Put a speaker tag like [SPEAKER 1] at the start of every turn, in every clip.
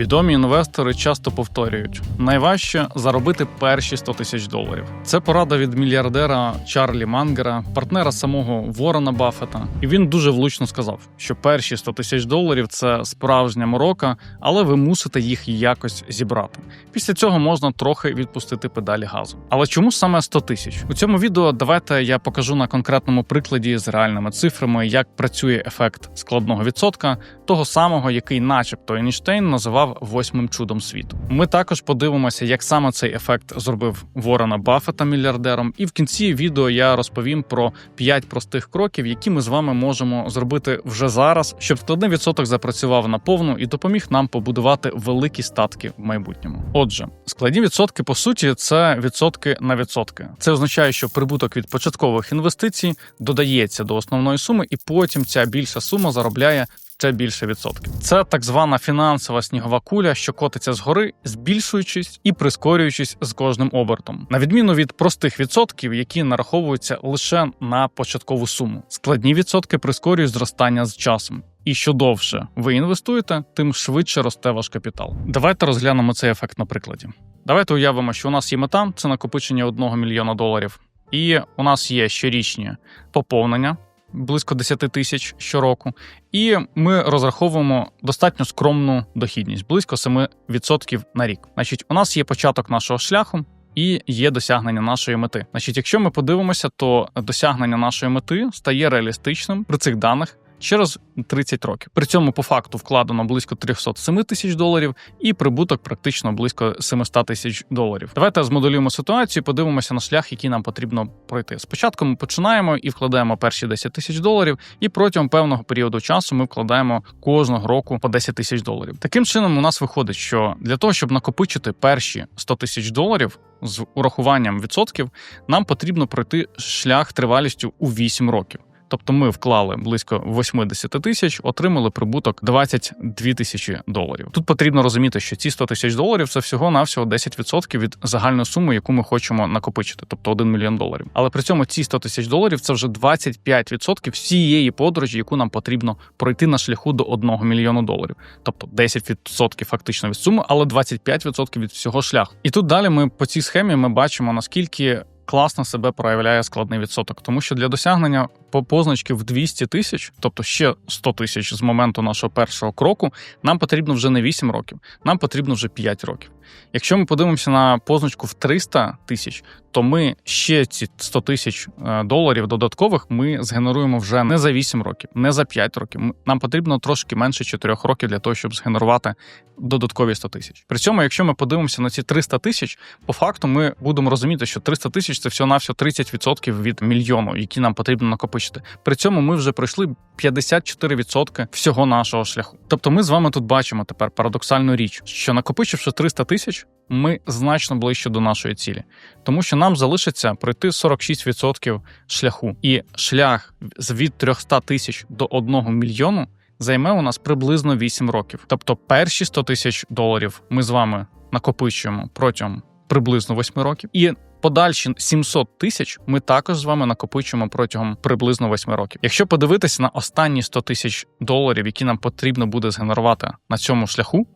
[SPEAKER 1] Відомі інвестори часто повторюють: найважче заробити перші 100 тисяч доларів. Це порада від мільярдера Чарлі Мангера, партнера самого Ворона Баффета. І він дуже влучно сказав, що перші 100 тисяч доларів це справжня морока, але ви мусите їх якось зібрати. Після цього можна трохи відпустити педалі газу. Але чому саме 100 тисяч? У цьому відео давайте я покажу на конкретному прикладі з реальними цифрами, як працює ефект складного відсотка, того самого, який, начебто, Ейнштейн називав восьмим чудом світу. Ми також подивимося, як саме цей ефект зробив Ворона Баффета мільярдером. І в кінці відео я розповім про 5 простих кроків, які ми з вами можемо зробити вже зараз, щоб складний відсоток запрацював наповну і допоміг нам побудувати великі статки в майбутньому. Отже, складні відсотки по суті це відсотки на відсотки. Це означає, що прибуток від початкових інвестицій додається до основної суми, і потім ця більша сума заробляє. Це більше відсотків. Це так звана фінансова снігова куля, що котиться згори, збільшуючись і прискорюючись з кожним обертом, на відміну від простих відсотків, які нараховуються лише на початкову суму. Складні відсотки прискорюють зростання з часом. І що довше ви інвестуєте, тим швидше росте ваш капітал. Давайте розглянемо цей ефект на прикладі. Давайте уявимо, що у нас є мета це накопичення 1 мільйона доларів, і у нас є щорічні поповнення близько 10 тисяч щороку, і ми розраховуємо достатньо скромну дохідність близько 7% на рік. Значить, у нас є початок нашого шляху. І є досягнення нашої мети. Значить, якщо ми подивимося, то досягнення нашої мети стає реалістичним при цих даних через 30 років. При цьому по факту вкладено близько 307 тисяч доларів, і прибуток практично близько 700 тисяч доларів. Давайте змоделюємо ситуацію, подивимося на шлях, який нам потрібно пройти. Спочатку ми починаємо і вкладаємо перші 10 тисяч доларів, і протягом певного періоду часу ми вкладаємо кожного року по 10 тисяч доларів. Таким чином, у нас виходить, що для того, щоб накопичити перші 100 тисяч доларів. З урахуванням відсотків нам потрібно пройти шлях тривалістю у 8 років. Тобто ми вклали близько 80 тисяч, отримали прибуток 22 тисячі доларів. Тут потрібно розуміти, що ці 100 тисяч доларів це всього навсього 10% від загальної суми, яку ми хочемо накопичити, тобто 1 мільйон доларів. Але при цьому ці 100 тисяч доларів це вже 25% всієї подорожі, яку нам потрібно пройти на шляху до 1 мільйону доларів. Тобто 10% фактично від суми, але 25% від всього шляху. І тут далі ми по цій схемі ми бачимо наскільки класно себе проявляє складний відсоток, тому що для досягнення позначки в 200 тисяч, тобто ще 100 тисяч з моменту нашого першого кроку, нам потрібно вже не 8 років, нам потрібно вже 5 років. Якщо ми подивимося на позначку в 300 тисяч, то ми ще ці 100 тисяч е, доларів додаткових ми згенеруємо вже не за 8 років, не за 5 років. Нам потрібно трошки менше 4 років для того, щоб згенерувати додаткові 100 тисяч. При цьому, якщо ми подивимося на ці 300 тисяч, по факту ми будемо розуміти, що 300 тисяч це всього навсього 30% від мільйону, які нам потрібно накопичити. При цьому ми вже пройшли 54% всього нашого шляху. Тобто, ми з вами тут бачимо тепер парадоксальну річ, що накопичивши 300 тисяч, ми значно ближче до нашої цілі, тому що нам залишиться пройти 46% шляху, і шлях від 300 тисяч до 1 мільйону займе у нас приблизно 8 років. Тобто, перші 100 тисяч доларів ми з вами накопичуємо протягом приблизно 8 років, і подальші 700 тисяч ми також з вами накопичуємо протягом приблизно 8 років. Якщо подивитися на останні 100 тисяч доларів, які нам потрібно буде згенерувати на цьому шляху,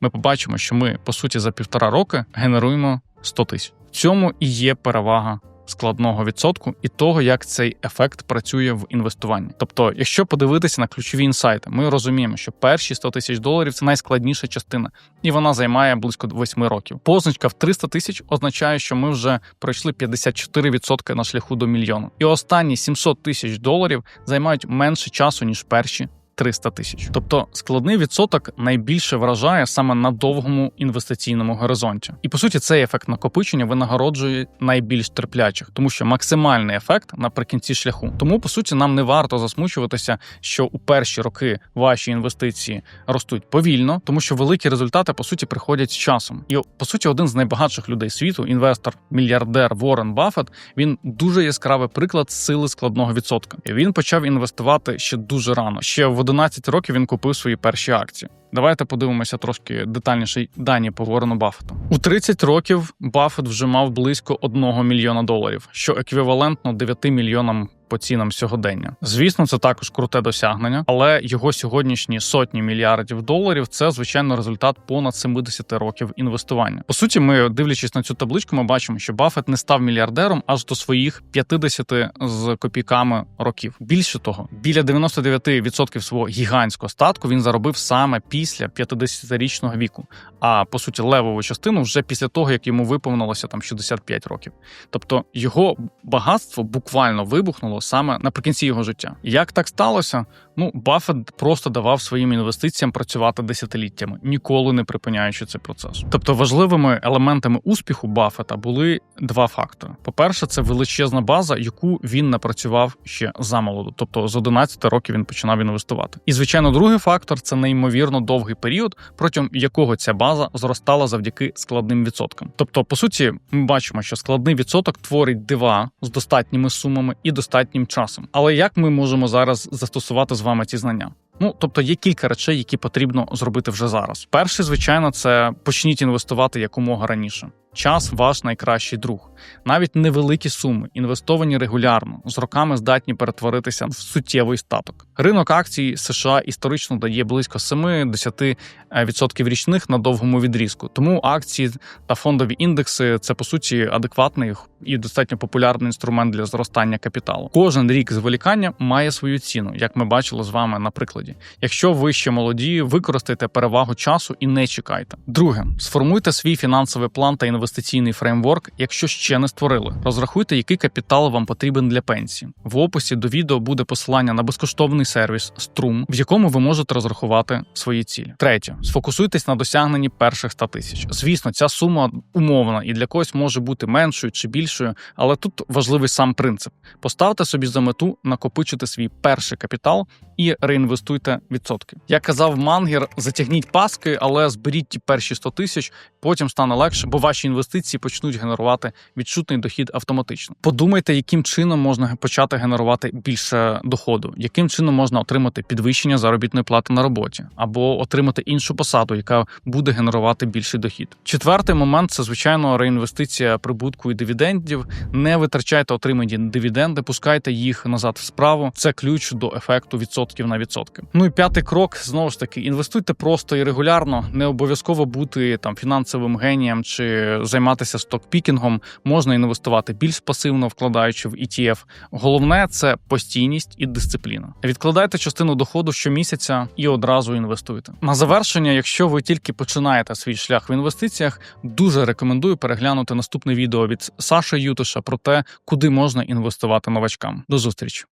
[SPEAKER 1] ми побачимо, що ми по суті за півтора роки генеруємо 100 тисяч. В цьому і є перевага складного відсотку і того, як цей ефект працює в інвестуванні. Тобто, якщо подивитися на ключові інсайти, ми розуміємо, що перші 100 тисяч доларів це найскладніша частина, і вона займає близько 8 років. Позначка в 300 тисяч означає, що ми вже пройшли 54% на шляху до мільйону. І останні 700 тисяч доларів займають менше часу ніж перші 300 тисяч. Тобто складний відсоток найбільше вражає саме на довгому інвестиційному горизонті. І по суті, цей ефект накопичення винагороджує найбільш терплячих, тому що максимальний ефект наприкінці шляху. Тому по суті нам не варто засмучуватися, що у перші роки ваші інвестиції ростуть повільно, тому що великі результати по суті приходять з часом. І по суті, один з найбагатших людей світу, інвестор, мільярдер Ворен Баффет, він дуже яскравий приклад сили складного відсотка. Він почав інвестувати ще дуже рано. Ще в 11 років він купив свої перші акції. Давайте подивимося трошки детальніше дані по ворону Баффету. У 30 років Баффет вже мав близько 1 мільйона доларів, що еквівалентно 9 мільйонам по цінам сьогодення. Звісно, це також круте досягнення, але його сьогоднішні сотні мільярдів доларів це звичайно результат понад 70 років інвестування. По суті, ми дивлячись на цю табличку, ми бачимо, що Баффет не став мільярдером аж до своїх 50 з копійками років. Більше того, біля 99% свого гігантського статку він заробив саме після 50-річного віку. А по суті, левову частину вже після того, як йому виповнилося там 65 років. Тобто його багатство буквально вибухнуло саме наприкінці його життя. Як так сталося? Ну, Баффет просто давав своїм інвестиціям працювати десятиліттями, ніколи не припиняючи цей процес. Тобто важливими елементами успіху Баффета були два фактори: по-перше, це величезна база, яку він напрацював ще замолоду, тобто з 11 років він починав інвестувати. І звичайно, другий фактор це неймовірно довгий період, протягом якого ця база зростала завдяки складним відсоткам. Тобто, по суті, ми бачимо, що складний відсоток творить дива з достатніми сумами і достатнім часом. Але як ми можемо зараз застосувати з вами ці знання? Ну, тобто є кілька речей, які потрібно зробити вже зараз. Перше, звичайно, це почніть інвестувати якомога раніше. Час ваш найкращий друг. Навіть невеликі суми, інвестовані регулярно, з роками здатні перетворитися в суттєвий статок. Ринок акцій США історично дає близько 7-10% річних на довгому відрізку. Тому акції та фондові індекси це по суті адекватний і достатньо популярний інструмент для зростання капіталу. Кожен рік зволікання має свою ціну, як ми бачили з вами на прикладі. Якщо ви ще молоді, використайте перевагу часу і не чекайте. Друге, сформуйте свій фінансовий план та інвестиційний фреймворк, якщо ще не створили. Розрахуйте, який капітал вам потрібен для пенсії. В описі до відео буде посилання на безкоштовний сервіс Струм, в якому ви можете розрахувати свої цілі. Третє, сфокусуйтесь на досягненні перших 100 тисяч. Звісно, ця сума умовна і для когось може бути меншою чи більшою, але тут важливий сам принцип: поставте собі за мету накопичити свій перший капітал і реінвестуйте відсотки. Як казав Мангер, затягніть паски, але зберіть ті перші 100 тисяч, потім стане легше, бо ваші інвестиції почнуть генерувати відчутний дохід автоматично. Подумайте, яким чином можна почати генерувати більше доходу, яким чином можна отримати підвищення заробітної плати на роботі, або отримати іншу посаду, яка буде генерувати більший дохід. Четвертий момент це звичайно реінвестиція прибутку і дивідендів. Не витрачайте отримані дивіденди, пускайте їх назад в справу. Це ключ до ефекту відсотків на відсотки. Ну і п'ятий крок знову ж таки: інвестуйте просто і регулярно, не обов'язково бути там фінансовим генієм чи займатися стокпікінгом. Можна інвестувати більш пасивно, вкладаючи в ETF. Головне це постійність і дисципліна. Відкладайте частину доходу щомісяця і одразу інвестуйте. На завершення, якщо ви тільки починаєте свій шлях в інвестиціях, дуже рекомендую переглянути наступне відео від Саши Ютиша про те, куди можна інвестувати новачкам. До зустрічі.